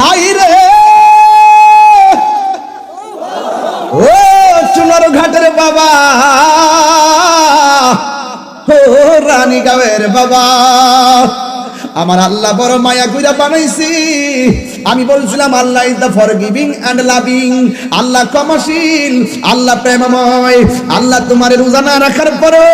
High রে। ও চুনার ঘাটের বাবা। ও রানী গাঁয়ের বাবা। আমার আল্লাহ বড় মায়া কইরা বানাইছি। আমি বলছিলাম, Allah is the forgiving and loving আল্লাহ ক্ষমাশীল, আল্লাহ প্রেমময়, আল্লাহ তোমার রোজা না রাখার পরও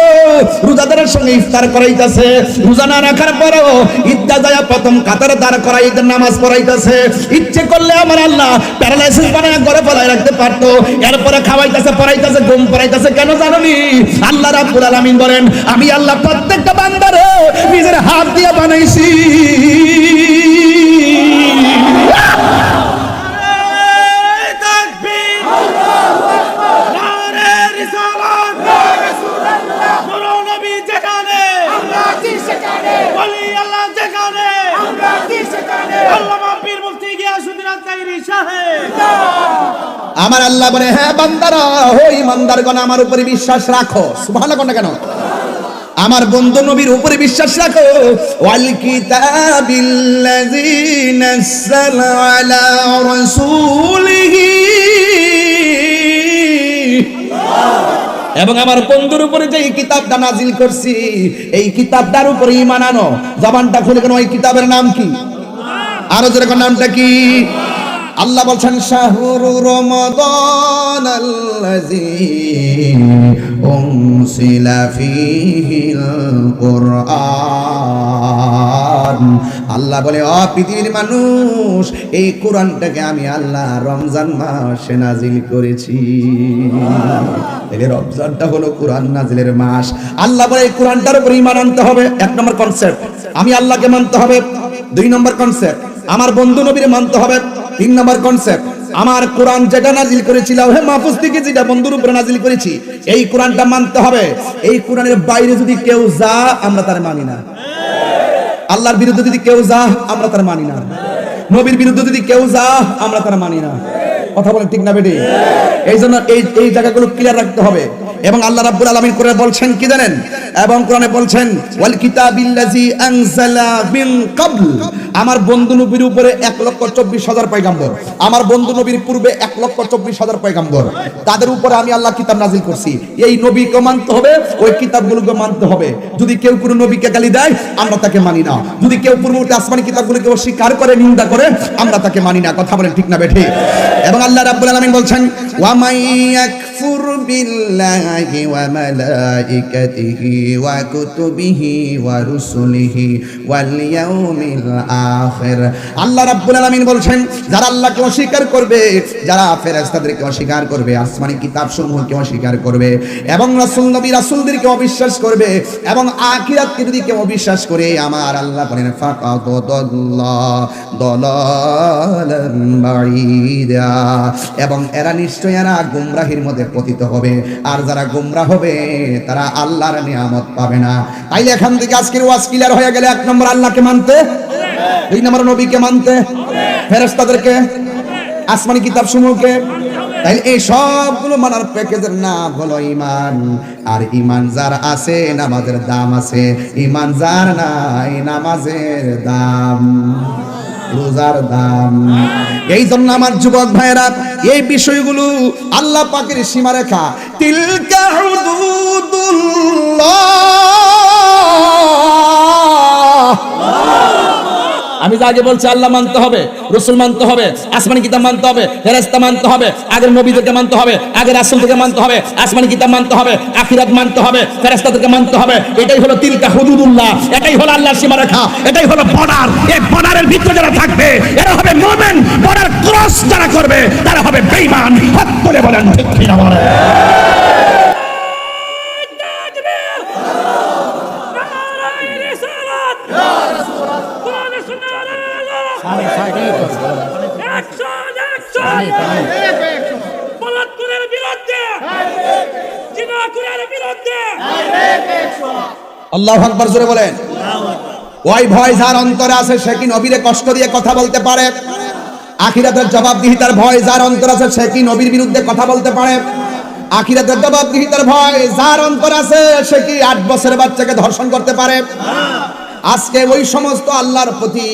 রোজাদারের সঙ্গে ইফতার করাইতাছে। রোজা না রাখার পরও ইদ্দা যায় প্রথম কাতার দাঁড় করাইতে নামাজ পড়াইতাছে। ইচ্ছে করলে আমার আল্লাহ প্যারালাইসিস বানায় ঘরে ফেলায় রাখতে পারতো। এরপরে খাওয়াইতাছে, পড়াইতাছে, ঘুম পড়াইতাছে, কেন জানোনি? আল্লাহ রাব্বুল আলামিন বলেন, আমি আল্লাহ প্রত্যেকটা বান্দারে নিজের হাত দিয়ে বানাইছি। আমার আল্লাহ বলে হ্যাঁ বান্দারা হো ইমানদারগণ আমার উপরে বিশ্বাস রাখো। সুবহানাল্লাহ কেন? আমার বন্ধু নবীর উপরে বিশ্বাস রাখো, ওয়াল কিতাবিল্লাযী এবং আমার বন্ধুর উপরে যে এই কিতাবটা নাজিল করছি, এই কিতাবটার উপরে ঈমান আনো। জবানটা খুলে কেন, ওই কিতাবের নাম কি? আরও যেরকম নামটা কি? আল্লাহ বলছেন শাহরু রমাদান আল্লাযী উনসিলা ফীহিল কুরআন আল্লাহ বলে, অ পৃথিবীর মানুষ, এই কোরআনটাকে আমি আল্লাহ রমজান মাসে নাজিল করেছি। তাহলে রমজানটা হলো কোরআন নাজিলের মাস। আল্লাহ বলে, এই কোরআনটার উপর ঈমান আনতে হবে। এক নম্বর কনসেপ্ট আমি আল্লাহকে মানতে হবে। দুই নম্বর কনসেপ্ট আমার বন্ধু নবীর মানতে হবে। তিন নম্বর কনসেপ্ট আমার কোরআন যেটা নাজিল করেছিলাম হে মাহফুজ থেকে যেটা বন্ধুর উপরে নাজিল করেছি, এই কোরআনটা মানতে হবে। এই কোরআনের বাইরে যদি কেউ যা, আমরা তার মানি না। আল্লাহর বিরুদ্ধে যদি কেউ যা, আমরা তার মানি না। নবীর বিরুদ্ধে যদি কেউ যা, আমরা তার মানি না। কথা বলে ঠিক না বেটি? এই জন্য এই এই জায়গাগুলো ক্লিয়ার রাখতে হবে। এবং আল্লাহ রাব্বুল আলামিন করে বলছেন কি জানেন? এবং কোরআনে বলছেন, ওয়াল কিতাবিল্লাজি আনজালা মিন ক্বাবল। আমার বন্ধু নবীর উপরে এক লক্ষ চব্বিশ হাজার পয়গাম্বর। আমার বন্ধু নবীর পূর্বে এক লক্ষ চব্বিশ হাজার পয়গাম্বর। তাদের উপরে আমি আল্লাহ কিতাব নাজিল করছি। এই নবীকে মানতে হবে, ওই কিতাবগুলোকে মানতে হবে। যদি কেউ কোনো নবীকে গালি দেয়, আমরা তাকে মানি না। যদি কেউ পূর্ববর্তী আসমানি কিতাবগুলোকে অস্বীকার করে, নিন্দা করে, আমরা তাকে মানি না। কথা বলেন ঠিক না বেঠে। এবং আল্লাহ রাব্বুল আলামিন বলছেন, ওয়া মাই ইয়াকফুর বিল্লাহি ওয়া মালাইকাতিহি রুসুলিহি ওয়াল ইয়াউমিল আখির আল্লাহ রাব্বুল আলামিন বলছেন, যারা আল্লাহকে অস্বীকার করবে, যারা ফেরেশতাদেরকে অস্বীকার করবে, আসমানি কিতাব সমূহকে অস্বীকার করবে, এবং রাসূল নবী রাসূলদেরকে অবিশ্বাস করবে, এবং আখিরাতকে যদি কেউ অবিশ্বাস করে, আমার আল্লাহ বলেন, ফাকাদ এবং এরা নিশ্চয় এরা গুমরাহির মধ্যে পতিত হবে। আর যারা গুমরাহ হবে, তারা আল্লাহর নিয়ামত পাবে না। তাইলে এখান থেকে আজকের ওয়াজ ক্লিয়ার হয়ে গেলে এক নম্বর আল্লাহকে মানতে, দুই নম্বর নবীকে মানতে, ফেরেশতাদেরকে, আসমানি কিতাব সমূহকে। তাই এই সবগুলো মানার প্যাকেজের নাম হলো ইমান আর ইমান যার আছে, নামাজের দাম আছে। ইমান যার নাই, নামাজের দাম। রোজার দাম। এই জন্য আমার যুবক ভাইরা এই বিষয়গুলো আল্লাহ পাকের সীমারেখা। তিলকা হুদুদুল্লাহ। আমি আগে বলছি আল্লাহ মানতে হবে, রসুল মানতে হবে, আসমানি কিতাব মানতে হবে ফেরেস্তা মানতে হবে, আগের নবীদেরকে মানতে হবে, আগের রাসূলদেরকে মানতে হবে, আসমানি কিতাব মানতে হবে, আখিরাত মানতে হবে ফেরেস্তাদেরকে মানতে হবে। এটাই হলো তিলকা হুদুদুল্লাহ, এটাই হলো আল্লাহর সীমারেখা, এটাই হলো বর্ডার। এই বর্ডারের ভিতরে যারা থাকবে, এরা হবে মুমিন, বর্ডার ক্রস যারা করবে, তারা হবে বেঈমান। হাত তুলে বলেন ঠিক কিনা বলেন। বলাৎকারের বিরুদ্ধে। আল্লাহ আকবার জোরে বলেন। ওই ভয় যার অন্তরে আছে সে কি নবীরে কষ্ট দিয়ে কথা বলতে পারে? আখিরাতের জবাবদিহিতার ভয় যার অন্তর আছে সে কি নবীর বিরুদ্ধে কথা বলতে পারে? আখিরাতের জবাবদিহিতার ভয় যার অন্তর আছে সে কি আট বছরের বাচ্চাকে ধর্ষণ করতে পারে? আজকে ওই সমস্ত আল্লাহর প্রতি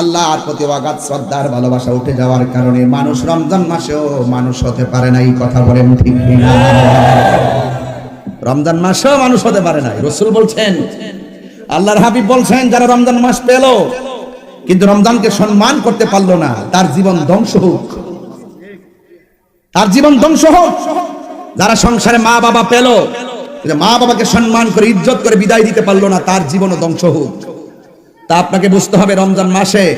আল্লাহর প্রতি অগাধ শ্রদ্ধার ভালোবাসা উঠে যাওয়ার কারণে মানুষ রমজান মাসেও মানুষ হতে পারে না, এই কথা বলেন ঠিক? রমজান মাসেও মানুষ হতে পারে না, রসুল বলছেন, আল্লাহর হাবিব বলছেন, যারা রমজান মাস পেল, কিন্তু রমজানকে সম্মান করতে পারল না, তার জীবন ধ্বংস হোক। তার জীবন ধ্বংস হোক। যারা সংসারে মা বাবা পেল মা বাবাকে সম্মান করে, ইজ্জত করে বিদায় দিতে পারল না, তার জীবনও ধ্বংস হোক। তা আপনাকে বুঝতে হবে রমজান মাসে।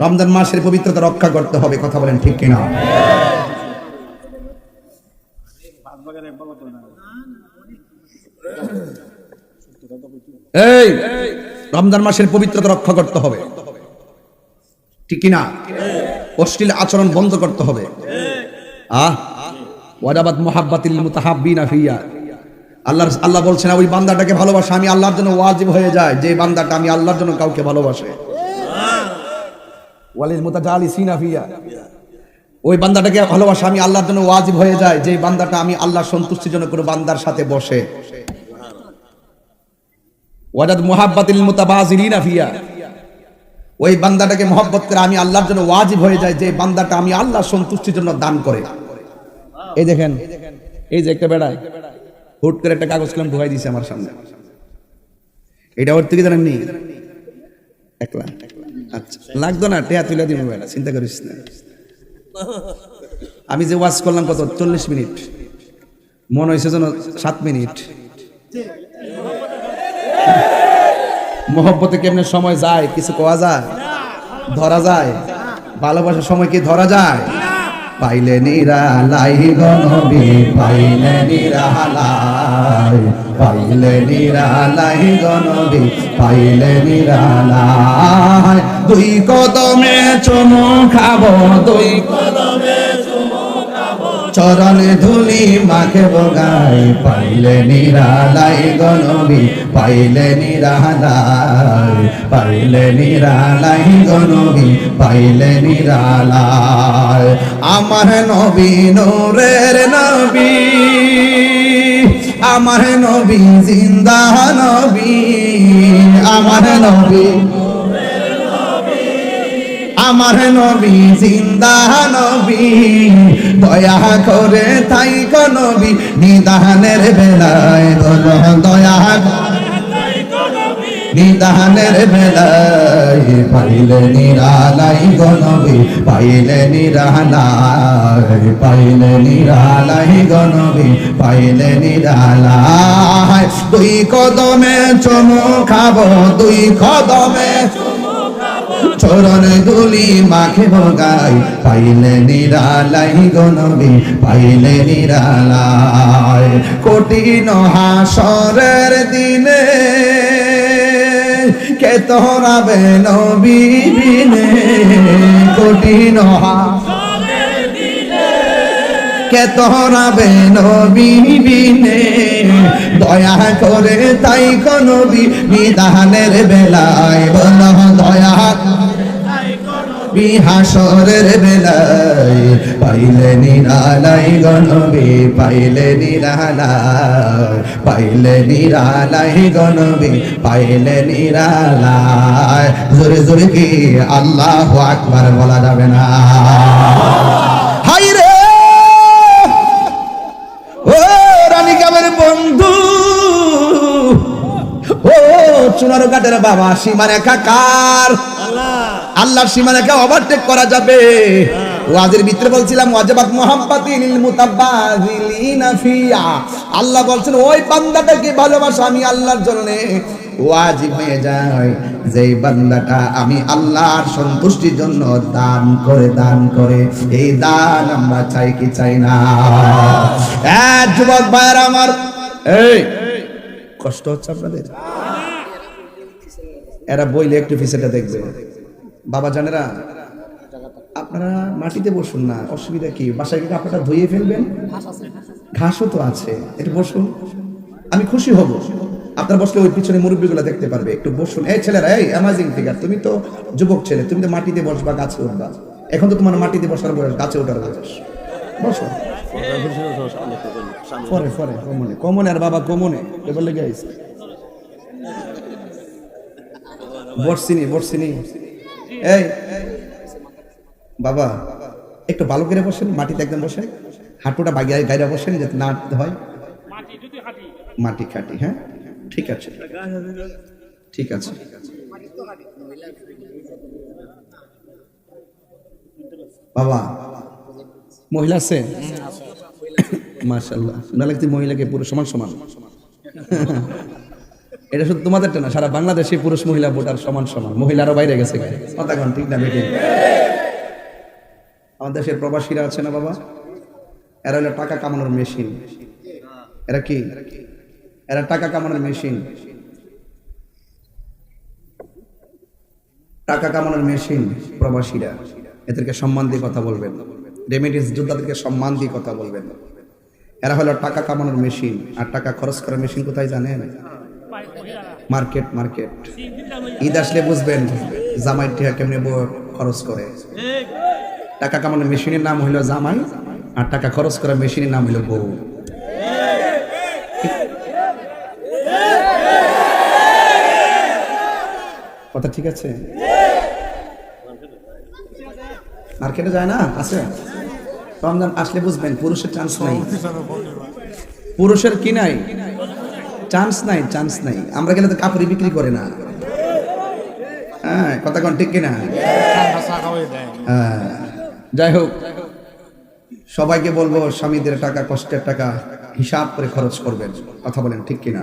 রমজান মাসের পবিত্রতা রক্ষা করতে হবে, কথা বলেন ঠিক কিনা? এই, রমজান মাসের পবিত্রতা রক্ষা করতে হবে। ঠিক কিনা? অশ্লীল আচরণ বন্ধ করতে হবে। আহ, ওয়াদাবাদ মোহাব্বাতিল মুতাহাব্বিনা ফিয়া। আল্লাহ আল্লাহ বলছেন ওই বান্দাটাকে ভালোবাসা আমি আল্লাহর জন্য ওয়াজিব হয়ে যায় যে বান্দাটা আমি আল্লাহর জন্য কাউকে ভালোবাসে। ওয়ালিল ওই বান্দাটাকে ভালোবাসা আমি আল্লাহর জন্য ওয়াজিব হয়ে যায় যে বান্দাটা আমি আল্লাহর সন্তুষ্টির জন্য কোনো বান্দার সাথে বসে। ওয়াদাদ মুহাব্বাতিল মুতাবাজিলিনা ফিয়া। ওই বান্দাটাকে মহব্বত করে আমি আল্লাহর জন্য ওয়াজিব হয়ে যায় যে বান্দাটা আমি আল্লাহর সন্তুষ্টির জন্য দান করে। এই দেখেন এই যে একটা বেড়ায়। হুট করে একটা কাগজ কলম ঢুকাই দিছে আমার সামনে। এটা ওর থেকে জানেননি? একলা। আচ্ছা লাগতো না টেয়া তুলে দিব চিন্তা করিস না। আমি যে ওয়াজ করলাম কত? চল্লিশ মিনিট। মনে হয়েছে যেন সাত মিনিট। মহব্বতে কেমনে সময় যায়, কিছু কোয়া যায়, ধরা যায়। ভালোবাসার সময় কি ধরা যায়? পাইলে নিরালাই গনবি পাইলে নিরালাই পাইলে নিরালাই গনবি পাইলে নিরালাই। দুই কদমে চমু খাব, দুই চরণে ধুলি মাখে বগাই, পাইলে নিরালাই গনবি পাইলে নিরালাই পাইলে নিরালাই গনবি পাইলে নিরালাই। আমার নবী নূরের নবী, আমার নবী জিন্দা নবী, আমার নবী আমার নবী, জিন্দা নবী, দয়া করে তাই নবী, নিদানের বেলায় বলো দয়া নিদানের বেলায় পাইলে নিরালাই গনবী পাইলে নিরালাই পাইলে নিরালাই গনবী পাইলে নিরালাই দুই কদমে চমু খাব, দুই কদমে চরণ দুলি মাখে ভগাই, পাইলে নিরালাই গনবি পাইলে নিরালাই। কঠিন হাসরের দিনে কে নবী বিনে? কঠিন হাসরের কে তোরাবে নবী বিনে। দয়া করে তাই নবী, বিধানের বেলায় বল দয়া বিহাসরের বেলায়। পাইলে নিরালাই গণবি পাইলে নিরালাই। পাইলে নিরালাই গণবি পাইলে নিরালাই। জোরে জোরে কি আল্লাহ আকবার বলা যাবে না? হাই রে ও রানী কামের বন্ধু। ও চুনার ঘাটের বাবা, সীমারেখা কার? আল্লাহর সীমারেখা ওভারটেক করা যাবে। ওয়াজের ভিতরে বলছিলাম, ওয়াজিবাত মুহাব্বাতিল মুতাব্বাজিলিনা ফিয়া আল্লাহ বলছেন, ওই বান্দাটাকে ভালোবাসা আমি আল্লাহর জন্য। ওয়াজিব হয়ে যায়, যেই বান্দাটা আমি আল্লাহর সন্তুষ্টির জন্য দান করে দান করে, এই দান আমরা চাই কি চাই না? যুবক ভাইয়ের আমার, এই, কষ্ট হচ্ছে আপনাদের? এরা বইলে একটু পিছেটা দেখবে। বাবা জানেরা, আপনারা মাটিতে বসুন না, অসুবিধা কি? বাসায় গিয়ে আপনারা ধুয়ে ফেলবেন? ঘাসও তো আছে, একটু বসুন। আমি খুশি হব। আপনার বসলে ওই পিছনে মুরব্বীগুলো দেখতে পারবে। একটু বসুন। এই ছেলেরা, এই অ্যামাজিং ফিগার তুমি তো যুবক ছেলে, তুমি তো মাটিতে বসবা, গাছে উঠবা। এখন তো তোমার মাটিতে বসার বয়স, গাছে ওঠার বয়স। বসো। পরে পরে, কমনে কমনে আর বাবা, কমনে। লেগে বসছিনি বসছিনি এই, বাবা, একটু ভালো করে বসেন, মাটিতে একদম বসেন হাঁটুটা বাগিয়ে গাইরা বসেন, যাতে না হয়। মাটি খাটি হ্যাঁ? ঠিক আছে। ঠিক আছে। বাবা, মহিলা আছে? মাশাল্লাহ না লাগতে মহিলাকে পুরো সমান সমান। এটা শুধু তোমাদেরটা না, সারা বাংলাদেশে পুরুষ, মহিলা, ভোটার সমান সমান। মহিলারও বাইরে গেছে ঠিক না আমাদের দেশের প্রবাসীরা আছে না বাবা? এরা হলো টাকা কামানোর মেশিন। এরা কি? এরা টাকা কামানোর মেশিন। টাকা কামানোর মেশিন প্রবাসীরা, এদেরকে সম্মান দিয়ে কথা বলবেন। রেমিডিস যোদ্ধাদেরকে সম্মান দিয়ে কথা বলবেন। এরা হলো টাকা কামানোর মেশিন। আর টাকা খরচ করার মেশিন কোথায় জানেন? Market market. ঈদ আসলে বুঝবেন জামাই টিয়া কেমনে খরচ করে। টাকা কামানোর মেশিনের নাম হইল জামাই, আর টাকা খরচ করার মেশিনের নাম হইল বউ। কথা ঠিক আছে? মার্কেটে যায় না? আছে? রমজান আসলে বুঝবেন, পুরুষের চান্স নাই। পুরুষের কি নাই? চান্স নাই চান্স নাই। আমরা গেলে তো কাপড়ই বিক্রি করে না। হ্যাঁ কথা কোন ঠিক কিনা? হ্যাঁ। যাই হোক, সবাইকে বলব, স্বামীদের টাকা, কষ্টের টাকা হিসাব করে খরচ করবেন। কথা বলেন ঠিক কিনা?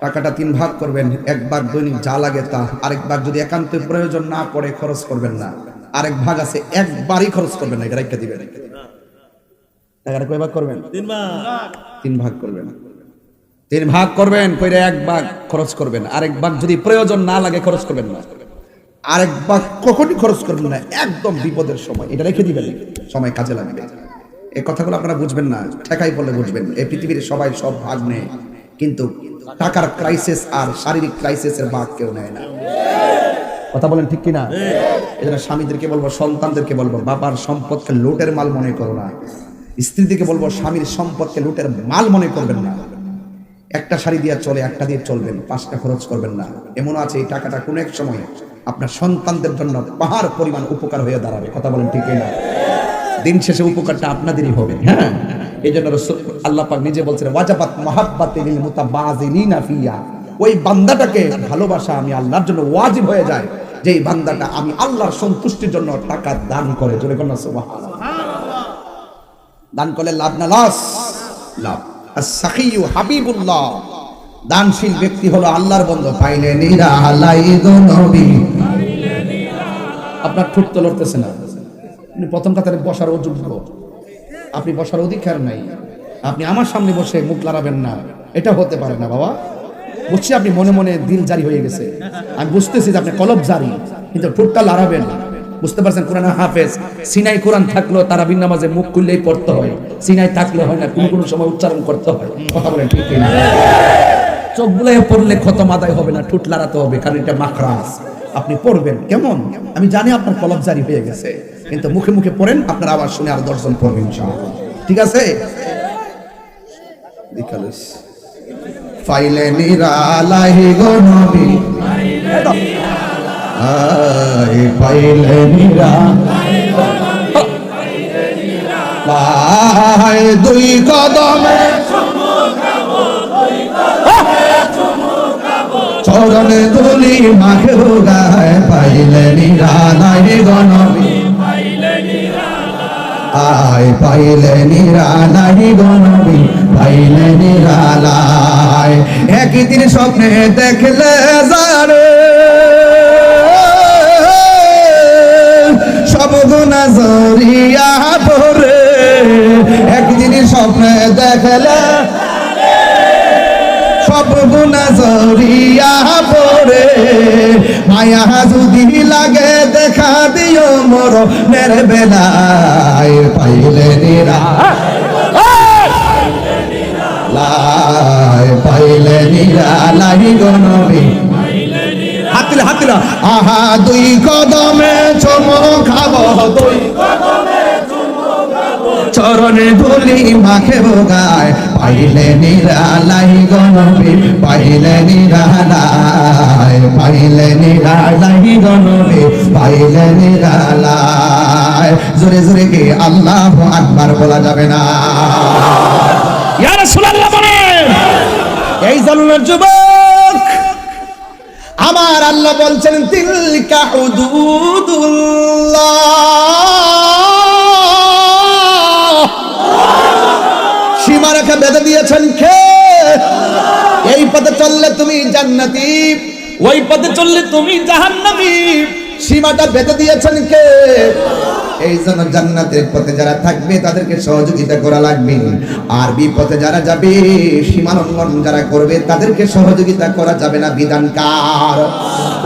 টাকাটা তিন ভাগ করবেন এক ভাগ দৈনিক যা লাগে তা। আরেক ভাগ যদি একান্ত প্রয়োজন না পড়ে খরচ করবেন না। আরেক ভাগ আছে একবারই খরচ করবেন না এটা দিবেন। টাকাটা কয় ভাগ করবেন? তিন ভাগ। করবেন। তিন ভাগ করবেন কইরা এক ভাগ খরচ করবেন। আরেক ভাগ যদি প্রয়োজন না লাগে খরচ করবেন না। আরেক ভাগ কখনই খরচ করবেন না একদম বিপদের সময়। এটা রেখে দিবেন। সময় কাজে লাগবে। এই কথাগুলো আপনারা বুঝবেন না ঠেকাই বলে বুঝবেন। এই পৃথিবীর সবাই সব ভাগ নেয় কিন্তু টাকার ক্রাইসিস আর শারীরিক ক্রাইসিসের ভাগ কেউ নেয় না। কথা বলেন ঠিক কিনা? এজন্য স্বামীদেরকে বলব, সন্তানদেরকে বলব, বাবার সম্পদকে লুটের মাল মনে করো না। স্ত্রীদেরকে বলব, স্বামীর সম্পদকে লুটের মাল মনে করবেন না। একটা শাড়ি দিয়ে চলে, একটা দিয়ে চলবেন, পাঁচটা খরচ করবেন না। এমন আছে, এই টাকাটা কোনো এক সময় আপনার সন্তানদের জন্য পাহাড় পরিমাণ উপকার হয়ে দাঁড়াবে। কথা বলেন ঠিক না দিন শেষে উপকারটা আপনাদেরই হবে হ্যাঁ? এই জন্য আল্লাহ পাক নিজে বলছেন ওয়াজাবাত ওই বান্দাটাকে ভালোবাসা আমি আল্লাহর জন্য ওয়াজিব হয়ে যায় বান্দাটা আমি আল্লাহর সন্তুষ্টির জন্য টাকা দান করে। দান করলে লাভ না লস? লাভ। দানশীল ব্যক্তি হলো আল্লাহর বন্ধু। পাইলে আপনার ঠোঁট তো লড়তেছে না। প্রথম কাতারে বসার অযোগ্য। আপনি বসার অধিকার নাই। আপনি আমার সামনে বসে মুখ লড়াবেন না। এটা হতে পারে না, বাবা। বুঝছি আপনি মনে মনে দিল জারি হয়ে গেছে। আমি বুঝতেছি যে আপনি কলব জারি, কিন্তু ঠোঁটটা লড়াবেন বুঝতে পারছেন? কোরআন হাফেজ, সিনাই কোরআন থাকলেও তারা বিন নামাজে মুখ খুললেই পড়তে হয়। সিনাই থাকলে হয় না, কোনো কোনো সময় উচ্চারণ করতে হয়। কথা বলেন ঠিক কিনা? চোখ বুলাই পড়লে খতম আদায় হবে না, ঠোঁট লাড়াতে হবে, কারণ এটা মাখরাস আপনি পড়বেন, কেমন? আমি জানি আপনার কলব জারি হয়ে গেছে। কিন্তু মুখে মুখে পড়েন, আপনার আবার শুনে আর দর্শন পড়বেন ঠিক আছে? ফাইলে নিরালাহি গো নবী। আই ফাইলে নিরা লাই দুই কদমে। চরণে তুলি মাখে গায় পাইলে নিরালাই গণবী আয়, পাইলে নিরালাই গণবী পাইলে নিরালাই একই দিন স্বপ্নে দেখলে যারে সব গুণা জরিয়া পরে একদিন স্বপ্নে দেখলে সব গুণা মায়া যদি লাগে দেখা দিও মোর নের বেলায়, পাইলে নিরা। লাই পাইলে নিরা, লাই গনবী হাতিলে হাতিলা আহা, দুই কদমে চমো খাব। দুই চর চরণে ধুলি মাখে গায়। পাইলে নিরালাই গনবী পাইলে নিরালাই পাইলে নিরালাই গনবী পাইলে নিরালাই। জোরে জোরে কি আল্লাহ আকবার বলা যাবে না। ইয়া রাসূলুল্লাহ বলেন। এই জন্মের যুবক আমার আল্লাহ বলছেন তিলকা হুদুদুল্লাহ। সীমারেখা বেঁধে দিয়েছেন কে? এই পথে চললে তুমি জান্নাতি। ওই পথে চললে তুমি জাহান্নামী। সীমাটা বেঁধে দিয়েছেন কে? এই জন্য জান্নাতের পথে যারা থাকবে তাদেরকে সহযোগিতা করা লাগবে। আর বিপথে যারা যাবে সীমা লঙ্ঘন যারা করবে তাদেরকে সহযোগিতা করা যাবে না। বিধানকার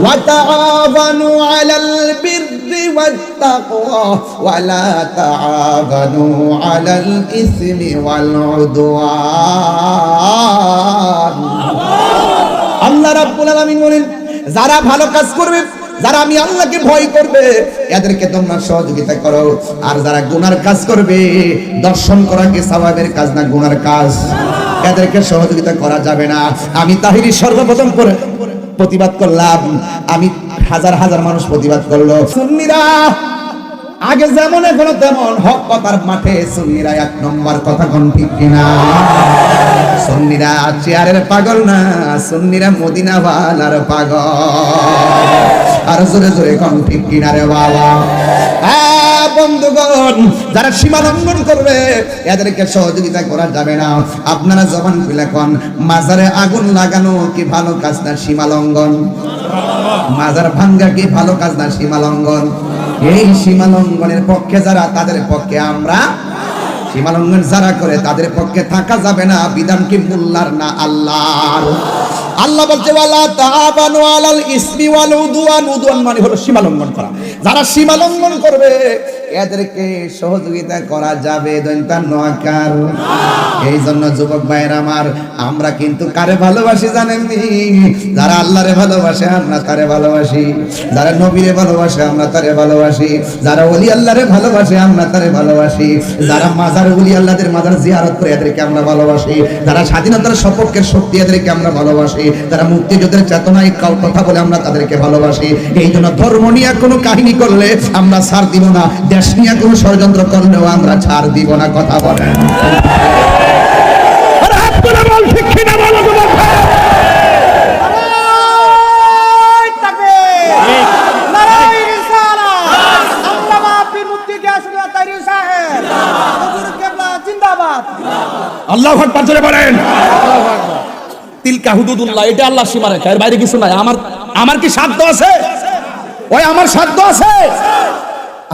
ওয়াতাআবানু আলাল বিররি ইসমি ওয়াল উদওয়ান আল্লাহ রাব্বুল আলামিন বলেন, যারা ভালো কাজ করবে, যারা আমি আল্লাহকে ভয় করবে, এদেরকে তোমরা সহযোগিতা করো। আর যারা গুনার কাজ করবে, দর্শন করা কি সওয়াবের কাজ না গুনার কাজ? এদেরকে সহযোগিতা করা যাবে না। আমি তাহিরি সর্বপ্রথম করে প্রতিবাদ করলাম। আমি হাজার হাজার মানুষ প্রতিবাদ করল। সুন্নিরা, আগে যেমন, এখনও তেমন। হক কথার মাঠে সুন্নিরা এক নম্বর কথা কোন ঠিক কিনা? সুন্নিরা চেয়ারের পাগল না, সুন্নিরা মদিনাওয়ালার পাগল। আর জোরে জোরে কোন ঠিক কিনা রে বাবা বন্ধুগণ, যারা সীমা লঙ্ঘন করবে, এদেরকে সহযোগিতা করা যাবে না। আপনারা জবান খুলে কোন, মাজারে আগুন লাগানো কি ভালো কাজ না সীমা লঙ্ঘন? মাজার ভাঙ্গা কি ভালো কাজ না সীমা লঙ্ঘন? এই সীমা লঙ্ঘনের পক্ষে যারা, তাদের পক্ষে আমরা সীমা লঙ্ঘন যারা করে, তাদের পক্ষে থাকা যাবে না। বিধান কি মোল্লার না আল্লাহর? আল্লাহ বলছে, ওয়ালা তাআবানু আলাল ইসমি ওয়াল উদওয়ান। উদওয়ান মানে হলো সীমালঙ্ঘন করা। যারা সীমা লঙ্ঘন করবে, এদেরকে সহযোগিতা করা যাবে দৈন্তা নকার এই জন্য যুবক ভাইয়ের আমার, আমরা কিন্তু কারে ভালোবাসি জানেননি যারা আল্লাহরে ভালোবাসে, আমরা তারে ভালোবাসি। যারা নবীরে ভালোবাসে, আমরা তারে ভালোবাসি। যারা ওলি আল্লাহরে ভালোবাসে, আমরা তারে ভালোবাসি। যারা মাজার ওলি আল্লাহদের মাজার জিয়ারত করে, এদেরকে আমরা ভালোবাসি। যারা স্বাধীনতার সপক্ষের শক্তি, এদেরকে আমরা ভালোবাসি। যারা মুক্তিযুদ্ধের চেতনায় কথা বলে, আমরা তাদেরকে ভালোবাসি। এই জন্য ধর্ম নিয়ে কোনো কাহিনী করলে? আমরা ছাড় দিব না। দেশ নিয়ে কোনো ষড়যন্ত্র করলেও আমরা ছাড় দিব না কথা বলেন! আল্লাহ আকবার জোরে তিলকা হুদুদুল্লাহ এটা আল্লাহ সীমা রেখা এর বাইরে কিছু নাই। আমার আমার কি সাধ্য আছে? ওই আমার সাধ্য আছে।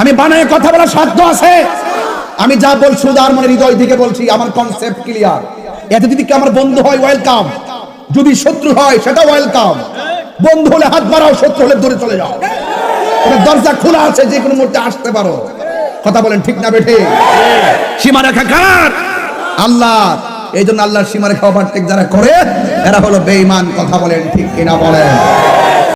আমি বানায় কথা বলার সাধ্য আছে। আমি যা বলছি উদার মনে হৃদয় থেকে বলছি, আমার কনসেপ্ট ক্লিয়ার এতে যদি আমার বন্ধু হয় ওয়েলকাম যদি শত্রু হয় সেটা ওয়েলকাম বন্ধু হলে হাত বাড়াও, শত্রু হলে দূরে চলে যাও। দরজা খোলা আছে, যে কোনো মুহূর্তে আসতে পারো। কথা বলেন ঠিক না বেঠে? সীমা রেখা কার? আল্লাহ এই জন্য আল্লাহর সীমা রেখা ওভারটেক যারা করে, এরা হলো বেঈমান, কথা বলেন ঠিক কিনা বলেন।